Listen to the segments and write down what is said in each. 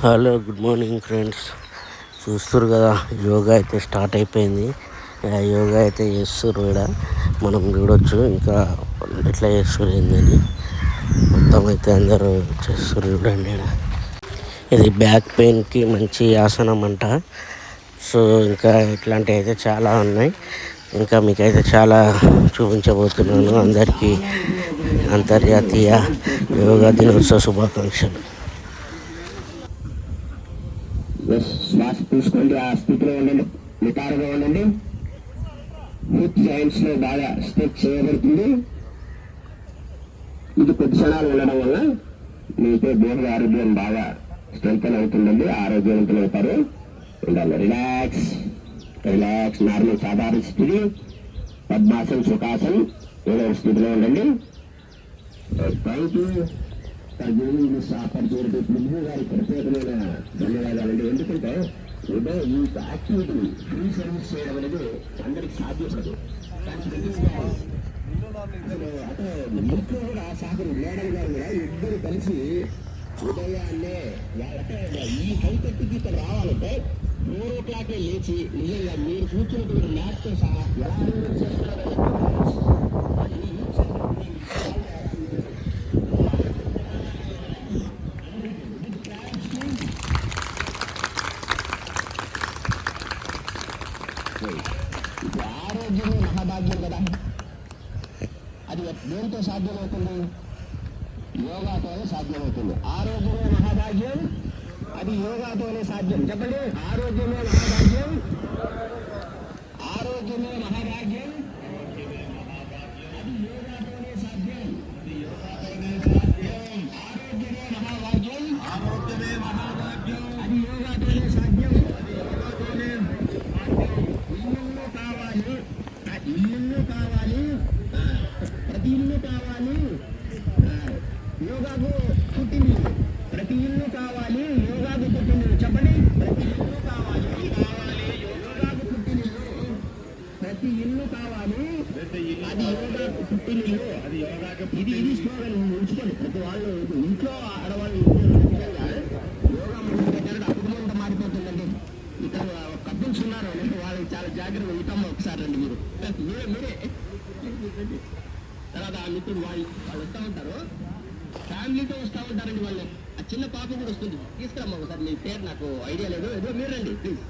Hello good morning friends. చూస్తారు కదా యోగా అయితే స్టార్ట్ అయిపోయింది. యోగా అయితే చేస్తారు ఇక్కడ మనం చూడొచ్చు ఇంకా ఎట్లా చేస్తారు ఏందని. మొత్తం అయితే అందరూ చేస్తారు చూడండి ఈడ. ఇది బ్యాక్ పెయిన్కి మంచి ఆసనం అంట. సో ఇంకా ఇట్లాంటివి అయితే చాలా ఉన్నాయి. ఇంకా మీకైతే చాలా చూపించబోతున్నాను. అందరికీ అంతర్జాతీయ యోగా దినోత్సవ శుభాకాంక్షలు. శ్వాస చూసుకోండి ఆ స్థితిలో ఉండండి నిటారుగా ఉండండి. హిప్ జాయింట్స్లో బాగా స్ట్రెచ్ చేయబడుతుంది. ఇది కొద్ది క్షణాలు ఉండడం వల్ల మీతో దేహ ఆరోగ్యం బాగా స్ట్రెంగ్ అవుతుందండి. ఆరోగ్యవంతులు అవుతారు. ఉండాలి. రిలాక్స్ రిలాక్స్ నార్మల్ సాధారణ స్థితి. పద్మాసన్ సుఖాసన్. ఏదో స్థితిలో ఉండండి. థ్యాంక్ యూ తగ్గింది సాపరిచేటి ప్రభు గారి ప్రత్యేకమైన ధన్యవాదాలండి. ఎందుకంటే ఉదయం ఈ యాక్టివిటీ ఫ్రీ సర్వీస్ చేయడం అనేది అందరికి సాధ్యపడదు. కానీ ప్రతి అంటే ఇంట్లో కూడా సాగరు మేడం గారు కూడా ఇద్దరు కలిసి ఉదయాన్నే అంటే ఈ హైటెక్కి ఇక్కడ రావాలంటే ఫోర్ ఓ క్లాక్ లేచి నిజంగా మీరు కూర్చున్నటువంటి మ్యాచ్తో సహా ఎలా అరేంజ్ అది దేంతో సాధ్యమవుతుంది యోగాతోనే సాధ్యమవుతుంది ఆరోగ్యమే మహాభాగ్యం అది యోగాతోనే సాధ్యం చెప్పండి ఆరోగ్యమే మహాభాగ్యం ఆరోగ్యమే మహాభాగ్యం పుట్టింది ప్రతి ఇల్లు కావాలి యోగాకు పుట్టింది చెప్పండి ప్రతి ఇల్లు కావాలి కావాలి యోగాకు పుట్టినిల్లు ప్రతి ఇల్లు కావాలి అది యోగాకు పుట్టినిల్లు అది యోగాకు ఇది ఇది స్లోగన్ ఉంచుకోండి ప్రతి వాళ్ళు ఇంట్లో ఆడవాళ్ళు నిజంగా యోగా మొదలు పెట్టారు అప్పుడు మారిపోతుందండి ఇక్కడ కపుల్స్ ఉన్నారు వాళ్ళకి చాలా జాగ్రత్త ఇటమ్మ ఒకసారి రండి మీరు మీరే మీరే తర్వాత ఆ మిత్రుడు వాళ్ళు వాళ్ళు వస్తూ ఉంటారు ఫ్యామిలీతో వస్తూ ఉంటారండి వాళ్ళు ఆ చిన్న పాప కూడా వస్తుంది తీసుకురమ్మా ఒకసారి మీ పేరు నాకు ఐడియా లేదు ఏదో మీరు రండి ప్లీజ్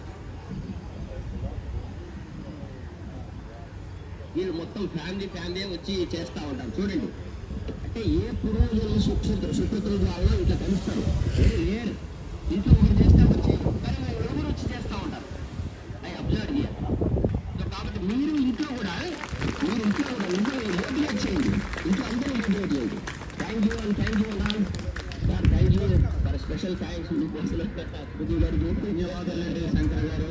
వీళ్ళు మొత్తం ఫ్యామిలీ ఫ్యామిలీ వచ్చి చేస్తూ ఉంటారు చూడండి అంటే ఏ పురోజులు సుక్షుత్ర సుక్షుత్ర ద్వారా ఇట్లా కలుస్తారు ఇంట్లో ఒకరు చేస్తే వచ్చి కానీ వాళ్ళు ఎవరు వచ్చి చేస్తూ ఉంటారు ఐ అబ్జర్వ్ హియర్ సో కాబట్టి మీరు ఇంట్లో కూడా మీరు ఇంట్లో కూడా ఇంట్లో మోటివేట్ చేయండి ఇంట్లో అందరూ మోటివేట్ చేయండి thank you and thank you and sir thank you for special thanks మీకు అసలు పృథ్వీ గారికి ధన్యవాదాలండి శంకర్ గారు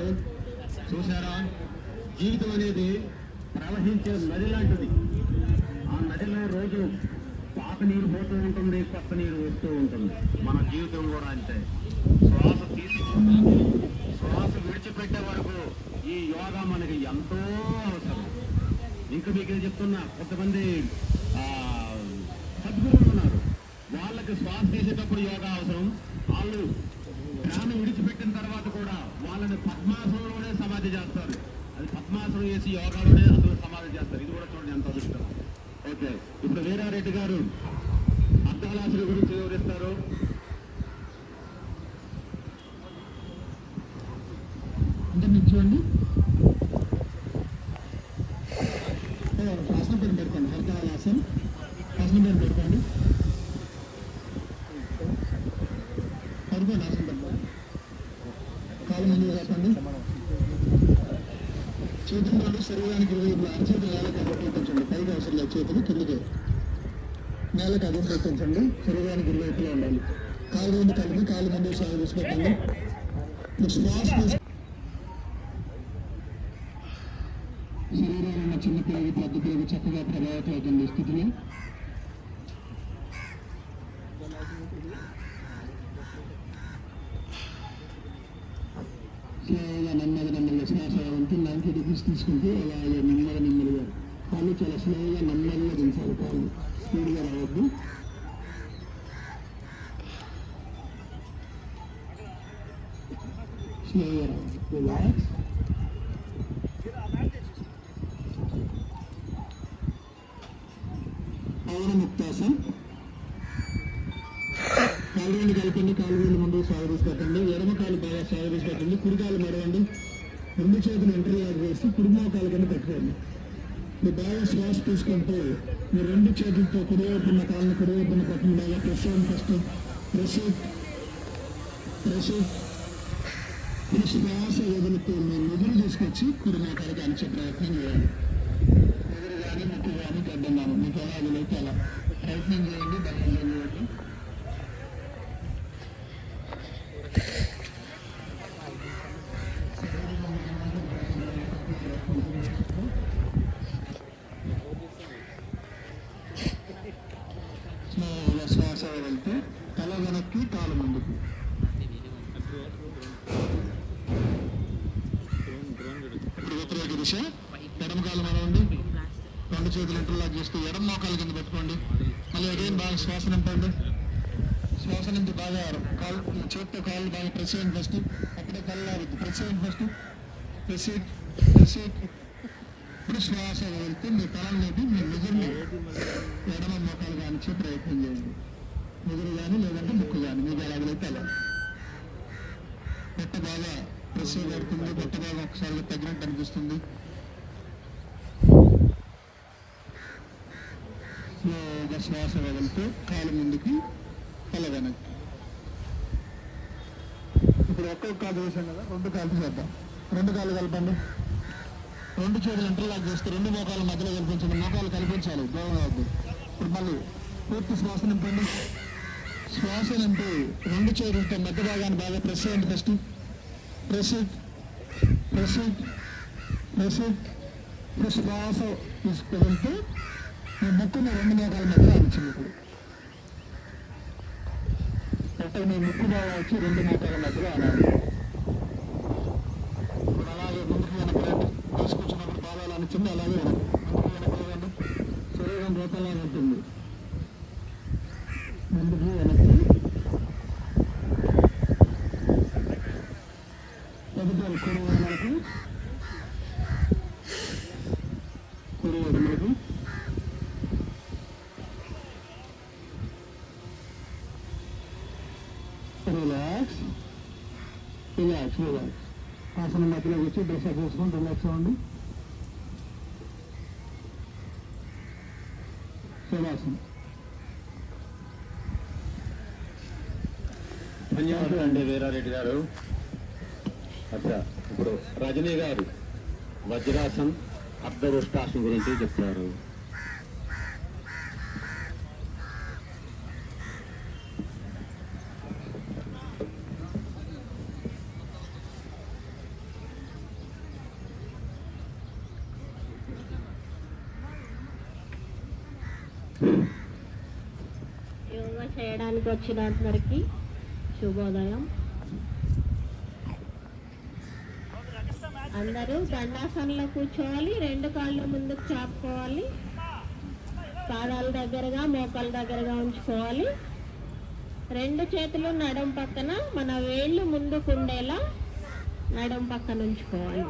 చూసారా జీవితం అనేది ప్రవహించే నది లాంటిది ఆ నదిలో రోజు పాత నీరు పోతూ ఉంటుంది కొత్త నీరు వస్తూ ఉంటుంది మన జీవితం కూడా అంతే శ్వాస తీసుకుంటే శ్వాస విడిచిపెట్టే వరకు ఈ యోగా మనకి ఎంతో అవసరం ఇంకా మీకు చెప్తున్నా కొంతమంది ఆ, సద్గురువులు ఉన్నారు వాళ్ళకి శ్వాస తీసేటప్పుడు యోగా అవసరం. వాళ్ళు ప్రాణం విడిచిపెట్టిన తర్వాత కూడా వాళ్ళని పద్మాసనంలోనే సమాధి చేస్తారు. అది పద్మాసనం చేసి యోగాలోనే అసలు సమాధి చేస్తారు. ఇది కూడా చూడండి ఎంత అదృష్టం. ఓకే ఇప్పుడు వీరారెడ్డి గారు అర్ధకలాసుల గురించి వివరిస్తారు. అంటే మీరు చూడండి. ఆసనం పేరు పెట్టుకోండి హరికాలాసన్ ఆసనం పేరు పెట్టుకోండి పడుకోండి ఆసనం పెట్టుకోండి కాలు ముందు వేసుకోండి చేతులు శరీరానికి ఇరువైపులా అరచేతులు నేలకు అడ్డు పెట్టించండి పైకి చేతులు కిందకి నేలకు అడ్డు పెట్టించండి శరీరానికి గురివైపులో ఉండాలి కాలు రెండు కలిపి కాలు ముందు సాగు తీసుకెట్టండి మీరు శ్వాస తీసు- ఉన్న చిన్న పిల్లలు పెద్ద పిల్లలు చక్కగా ప్రభావితం అవుతుంది స్థితిలో స్లోగా నెమ్మది నెమ్మదిగా శ్వాస వంటి నైన్టీ డిగ్రీస్ తీసుకుంటూ అలా అలా నెమ్మది నెమ్మదిగా కాళ్ళు చాలా స్లోగా నెమ్మదిగా దించాలి కాళ్ళు స్పీడ్గా రావద్దు. స్లోగా రావద్దు రిలాక్స్ పవన ముక్తాసం కాలు కలపండి కాలుగోళ్ళు ముందు సాగదీసి పెట్టండి ఎడమ కాలు బాగా సాగదీసి పెట్టండి కుడి కాలు రెండు చేతులు ఎంట్రీ లాగ్ చేసి కుడి మోకాలు కింద పెట్టుకోండి మీరు బాగా శ్వాస తీసుకుంటూ మీ రెండు చేతులతో కుడివైపు ఉన్న కాళ్ళని కుడివైపు పక్కన బాగా ప్రెస్ చేయండి ఫస్ట్ ప్రెస్ ప్రెస్ మీరు శ్వాస వదులుతూ మీ నిధులు తీసుకొచ్చి కుడి మోకాలకి అనిచే ప్రయత్నం చేయాలి ఎదురు కానీ ముక్కు కానీ గడ్డం కానీ మీకు ఎలా వీలైతే అలా ప్రయత్నం చేయండి దాన్ని చేయండి స్లోగా శ్వాస వదులుతూ తల వెనక్కి కాలు ముందుకు ఇప్పుడు దిశ ఎడమ కాలు మరవండి. రెండు చేతులు ఇంటర్లాక్ చేస్తూ ఎడమ మోకాలు కింద పెట్టుకోండి. మళ్ళీ అగైన్ బాగా శ్వాస నింపండి. శ్వాస నింపి బాగా కాలు చేతితో కాళ్ళు బాగా ప్రెస్ చేయండి ఫస్ట్ అప్పుడే కళ్ళు ఆరుద్దు ప్రెస్ చేయండి ఫస్ట్ ప్రెస్ ప్రెస్ ఇప్పుడు శ్వాస వదిలితే మీ తలం లేపి మీ నిజంని ఎడమ మోకాలు కానిచ్చే ప్రయత్నం చేయండి. ముదురు కానీ లేదంటే ముక్కు కానీ మీకు ఎలాగైతే అలా. పొట్ట బాగా ప్రెస్ పెడుతుంది పొట్ట బాగా ఒకసారి తగ్గినట్టు అనిపిస్తుంది స్లోగా శ్వాస వదులుతూ కాలు ముందుకి తల వెనక్కి. ఇప్పుడు ఒక్కొక్క కాలు చేసాం కదా రెండు కాళ్ళు చేద్దాం. రెండు కాళ్ళు కలపండి. రెండు చేతులు ఇంటర్లాక్ చేస్తే రెండు మోకాలు మధ్యలో కల్పించండి మోకాలు కల్పించాలి దూరం వద్దు. ఇప్పుడు మళ్ళీ పూర్తి శ్వాస నింపండి. శ్వాస నింపి రెండు చేతులతో మధ్య భాగాన్ని బాగా ప్రెస్ చేయండి first press press press press శ్వాస తీసుకుంటూ ఈ ముక్కుని రెండు మోకాల మధ్య ఆడించింది ఇప్పుడు. అంటే మీ ముక్కు బాగా వచ్చి రెండు మోకాల మధ్యలో అనాలి ఇప్పుడు అలాగే ముందుకు వెనక్కి రండి తీసుకొచ్చినప్పుడు పాదాలు అనిచింది అలాగే వెనక్కి ముందుకు వెనక్కి రండి శరీరం రూపంలాగా ఉంటుంది ముందుకు వెనక్కి ఎదుటి కుడి వైపునకు కుడి వైపునకు రిలాక్స్ రిలాక్స్ రిలాక్స్ ఆసనం మధ్యలో వచ్చి డ్రెస్ చేసుకొని రిలాక్స్ అవ్వండి శివాసనం ధన్యవాదాలు అండి వీరారెడ్డి గారు. అచ్చా ఇప్పుడు రజనీ గారు. వజ్రాసన్ అర్ధవృష్టాసనం గురించి చెప్తారు చేయడానికి వచ్చిన అందరికీ శుభోదయం. అందరూ దండాసనలో కూర్చోవాలి రెండు కాళ్ళు ముందుకు చాపుకోవాలి. పాదాల దగ్గరగా మోకాల దగ్గరగా ఉంచుకోవాలి. రెండు చేతులు నడుం పక్కన మన వేళ్ళు ముందుకు ఉండేలా నడుం పక్కన ఉంచుకోవాలి.